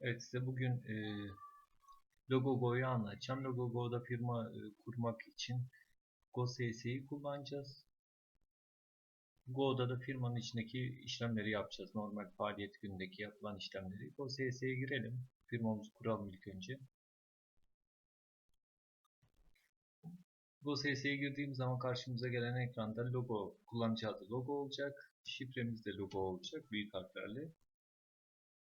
Evet size bugün e, Logogo'yu anlatacağım. Logogo'da firma e, kurmak için GoSS'yi kullanacağız. Go'da da firmanın içindeki işlemleri yapacağız. Normal faaliyet günündeki yapılan işlemleri. GoSS'ye girelim. Firmamızı kuralım ilk önce. GoSS'ye girdiğim zaman karşımıza gelen ekranda logo, kullanıcı adı logo olacak. Şifremiz de logo olacak büyük harflerle.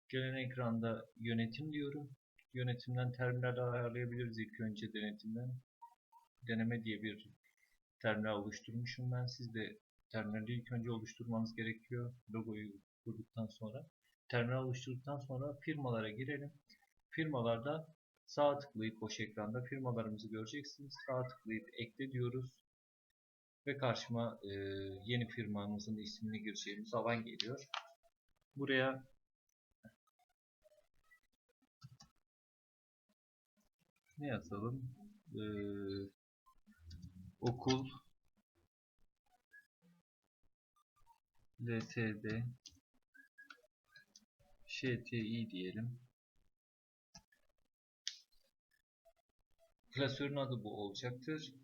Gelen ekranda yönetim diyorum. Yönetimden terminal ayarlayabiliriz ilk önce denetimden. Deneme diye bir terminal oluşturmuşum ben. Siz de terminali ilk önce oluşturmanız gerekiyor. Logoyu kurduktan sonra. Terminal oluşturduktan sonra firmalara girelim. Firmalarda sağ tıklayıp boş ekranda firmalarımızı göreceksiniz. Sağ tıklayıp ekle diyoruz. Ve karşıma e, yeni firmamızın ismini gireceğimiz alan geliyor. Buraya ne yazalım? Ee, okul LTD ŞTİ diyelim. Klasörün adı bu olacaktır.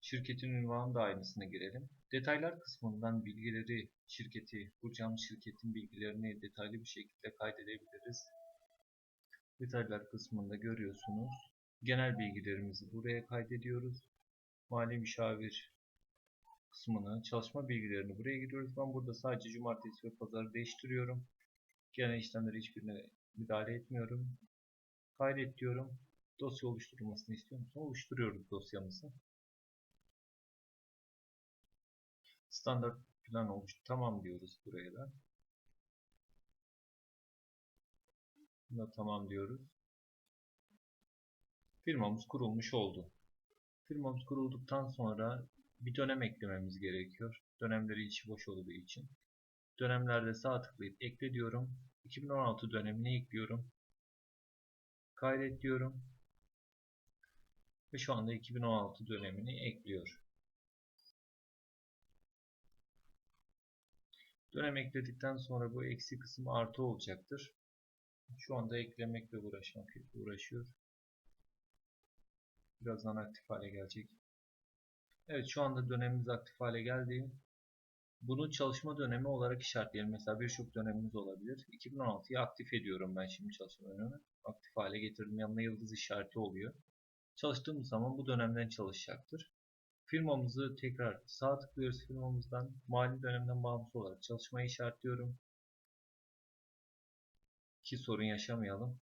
Şirketin ünvanı da aynısına girelim. Detaylar kısmından bilgileri, şirketi, kuracağımız şirketin bilgilerini detaylı bir şekilde kaydedebiliriz. Detaylar kısmında görüyorsunuz. Genel bilgilerimizi buraya kaydediyoruz. Mali müşavir kısmını, çalışma bilgilerini buraya giriyoruz. Ben burada sadece cumartesi ve pazarı değiştiriyorum. Genel işlemleri hiçbirine müdahale etmiyorum. Kaydet diyorum. Dosya oluşturulmasını istiyor musun? Oluşturuyoruz dosyamızı. Standart plan oluştu. Tamam diyoruz buraya da. Buna tamam diyoruz. Firmamız kurulmuş oldu. Firmamız kurulduktan sonra bir dönem eklememiz gerekiyor. Dönemleri içi boş olduğu için. Dönemlerde sağ tıklayıp ekle diyorum. 2016 dönemini ekliyorum. Kaydet diyorum. Ve şu anda 2016 dönemini ekliyor. Dönem ekledikten sonra bu eksi kısım artı olacaktır. Şu anda eklemekle uğraşmak uğraşıyor. Birazdan aktif hale gelecek. Evet şu anda dönemimiz aktif hale geldi. Bunu çalışma dönemi olarak işaretleyelim. Mesela birçok dönemimiz olabilir. 2016'yı aktif ediyorum ben şimdi çalışma dönemi. Aktif hale getirdim. Yanına yıldız işareti oluyor. Çalıştığımız zaman bu dönemden çalışacaktır. Firmamızı tekrar sağ tıklıyoruz firmamızdan. Mali dönemden bağımsız olarak çalışmayı işaretliyorum. Ki sorun yaşamayalım.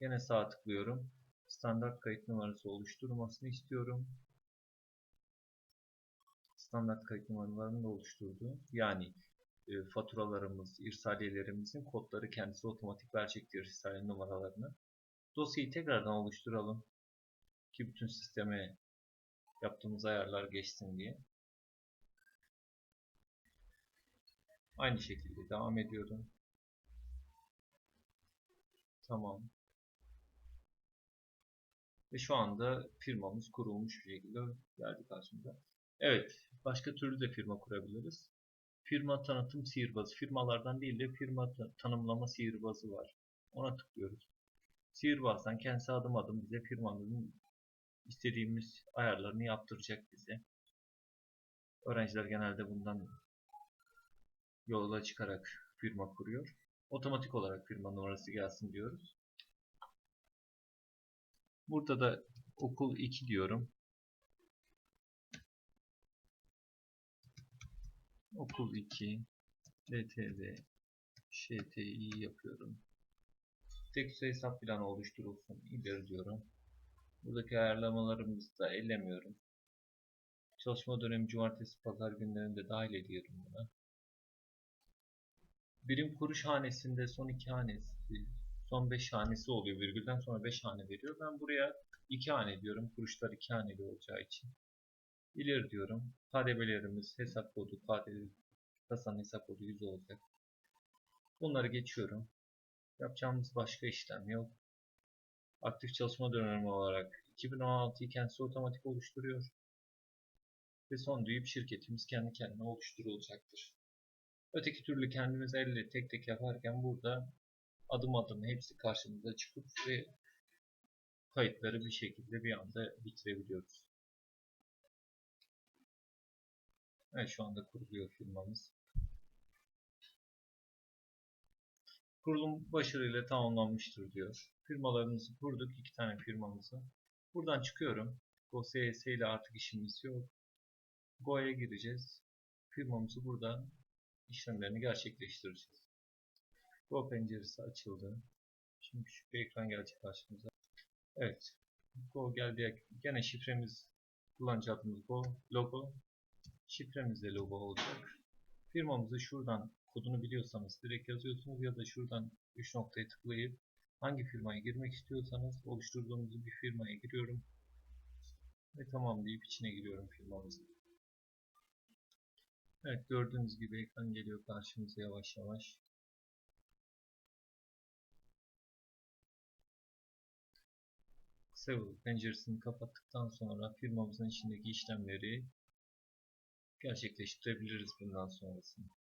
Yine sağ tıklıyorum. Standart kayıt numarası oluşturmasını istiyorum. Standart kayıt numaralarını da oluşturdu. Yani e, faturalarımız, irsaliyelerimizin kodları kendisi otomatik verecektir irsaliye numaralarını. Dosyayı tekrardan oluşturalım. Ki bütün sisteme yaptığımız ayarlar geçsin diye. Aynı şekilde devam ediyorum. Tamam. Ve şu anda firmamız kurulmuş bir şekilde geldi karşımıza. Evet, başka türlü de firma kurabiliriz. Firma tanıtım sihirbazı. Firmalardan değil de firma tanımlama sihirbazı var. Ona tıklıyoruz. Sihirbazdan kendisi adım adım bize firmanın istediğimiz ayarlarını yaptıracak bize. Öğrenciler genelde bundan yola çıkarak firma kuruyor. Otomatik olarak firma numarası gelsin diyoruz. Burada da okul 2 diyorum. Okul 2 LTD ŞTİ yapıyorum. Tek hesap planı oluşturulsun. İleri diyorum. Buradaki ayarlamalarımızı da ellemiyorum. Çalışma dönemi cumartesi pazar günlerinde dahil ediyorum buna. Birim kuruş hanesinde son iki hanesi, son 5 hanesi oluyor. Virgülden sonra 5 hane veriyor. Ben buraya 2 hane diyorum. Kuruşlar 2 haneli olacağı için. İleri diyorum. KDV'lerimiz hesap kodu, KDV kasanın hesap kodu 100 olacak. Bunları geçiyorum. Yapacağımız başka işlem yok. Aktif çalışma dönemi olarak 2016'yı kendisi otomatik oluşturuyor. Ve son düğüp şirketimiz kendi kendine oluşturulacaktır. Öteki türlü kendimiz elle tek tek yaparken burada adım adım hepsi karşımıza çıkıp ve kayıtları bir şekilde bir anda bitirebiliyoruz. Evet şu anda kuruluyor firmamız. Kurulum başarıyla tamamlanmıştır diyor. Firmalarımızı kurduk. iki tane firmamızı. Buradan çıkıyorum. GoSS ile artık işimiz yok. Go'ya gireceğiz. Firmamızı burada işlemlerini gerçekleştireceğiz. Go penceresi açıldı. Şimdi küçük bir ekran gelecek karşımıza. Evet. Go geldi. Gene şifremiz kullanıcı adımız Go. Logo. Şifremiz de logo olacak. Firmamızı şuradan kodunu biliyorsanız direkt yazıyorsunuz ya da şuradan 3 noktaya tıklayıp hangi firmaya girmek istiyorsanız oluşturduğumuz bir firmaya giriyorum. Ve tamam deyip içine giriyorum firmamızın. Evet gördüğünüz gibi ekran geliyor karşımıza yavaş yavaş. Yol penceresini kapattıktan sonra firmamızın içindeki işlemleri gerçekleştirebiliriz bundan sonrasında.